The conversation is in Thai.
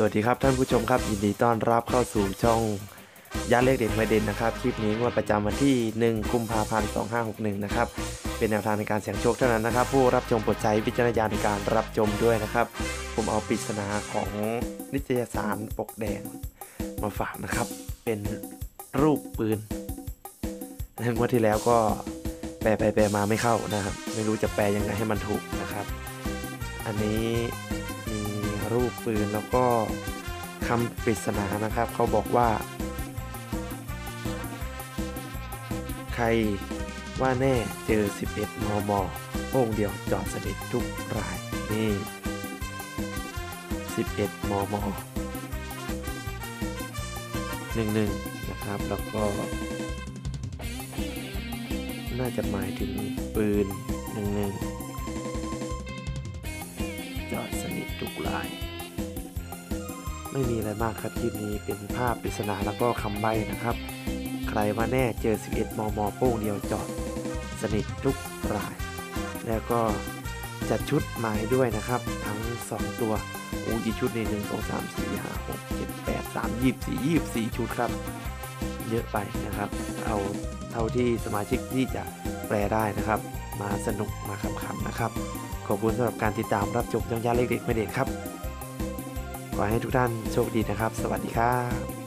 สวัสดีครับท่านผู้ชมครับยินดีต้อนรับเข้าสู่ช่องยาเลขเด็ดไม่เด่นนะครับคลิปนี้งวดประจำวันที่ 1 กุมภาพันธ์ 2561 นะครับเป็นแนวทางในการเสี่ยงโชคเท่านั้นนะครับ ผู้รับชมโปรดใช้วิจารณญาณในการรับชมด้วยนะครับ ผมเอาปริศนาของนิตยสารปกแดงมาฝากนะครับ เป็นรูปปืนงวดที่แล้วก็แปลไปแปลมาไม่เข้านะครับ ไม่รู้จะแปลยังไงให้มันถูกนะครับ อันนี้ รูปปืนแล้วก็คำปริศนานะครับ เขาบอกว่า ใครว่าแน่เจอ 11 มมโป้งเดียวจอดสนิททุกรายนี่ 11 มม 11 นะครับ แล้วก็ น่าจะหมายถึงปืน 11 จอดสนิททุกราย ไม่มีอะไรมากครับคลิปนี้เป็นภาพปริศนาแล้วก็คำใบ้นะครับ ใครว่าแน่เจอ 11 มม โป้งเดียวจอดสนิททุกราย แล้วก็จัดชุดหมายด้วยนะครับ ทั้ง 2 ตัวอูกี่ชุดในหนึ่งสองสามสี่ห้าหกเจ็ดแปดสามยี่สี่ยี่สี่ชุดครับ เยอะไปนะครับ เอาเท่าที่สมาชิกที่จะแปลได้นะครับ มาสนุกมาขำๆนะครับ ขอบคุณสำหรับการติดตามรับชมย่องยาเล็กเด็กไม่เด็ดครับ ขอให้ทุกท่านโชคดีนะครับ สวัสดีครับ